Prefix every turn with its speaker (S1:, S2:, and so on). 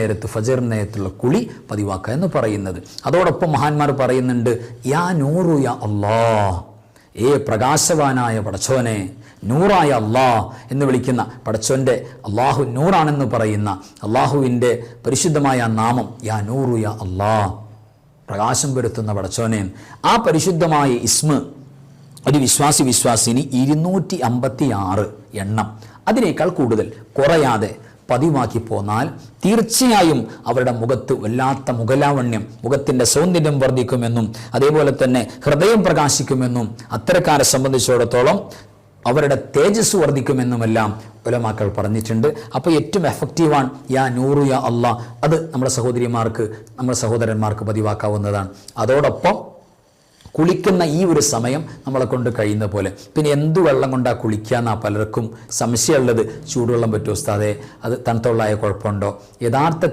S1: നേരത്ത് ഫജർ നേരത്തുള്ള കുളി പതിവാക്കുക എന്ന് പറയുന്നത്. അതോടൊപ്പം മഹാന്മാർ പറയുന്നുണ്ട് യാ നൂറു യാ അള്ളാ ഏ പ്രകാശവാനായ പടച്ചോനെ നൂറായ അള്ളാ എന്ന് വിളിക്കുന്ന പടച്ചോന്റെ അള്ളാഹു നൂറാണെന്ന് പറയുന്ന അള്ളാഹുവിന്റെ പരിശുദ്ധമായ നാമം യാ നൂറു യാ അള്ളാ പ്രകാശം വരുത്തുന്ന പടച്ചോനെ ആ പരിശുദ്ധമായ ഇസ്മ ഒരു വിശ്വാസി വിശ്വാസിനി ഇരുന്നൂറ്റി അമ്പത്തി ആറ് എണ്ണം. അതിനേക്കാൾ കൂടുതൽ കുറയാതെ പതിവാക്കി പോന്നാൽ തീർച്ചയായും അവരുടെ മുഖത്ത് വല്ലാത്ത മുഖലാവണ്യം മുഖത്തിന്റെ സൗന്ദര്യം വർദ്ധിക്കുമെന്നും അതേപോലെ തന്നെ ഹൃദയം പ്രകാശിക്കുമെന്നും അത്തരക്കാരെ സംബന്ധിച്ചിടത്തോളം അവരുടെ തേജസ് വർദ്ധിക്കുമെന്നുമെല്ലാം ഉലമാക്കൾ പറഞ്ഞിട്ടുണ്ട്. അപ്പോൾ ഏറ്റവും എഫക്റ്റീവാണ് യാ നൂറു യാ അള്ളാ. അത് നമ്മുടെ സഹോദരിമാർക്ക് നമ്മുടെ സഹോദരന്മാർക്ക് പതിവാക്കാവുന്നതാണ്. അതോടൊപ്പം കുളിക്കുന്ന ഈ ഒരു സമയം നമ്മളെ കൊണ്ട് കഴിയുന്ന പോലെ. പിന്നെ എന്ത് വെള്ളം കൊണ്ടാണ് കുളിക്കാന്നാ പലർക്കും സംശയമുള്ളത്. ചൂടുവെള്ളം പറ്റുമോ ഉസ്താദേ? അത് തണുത്തുള്ളായ കുഴപ്പമുണ്ടോ? യഥാർത്ഥ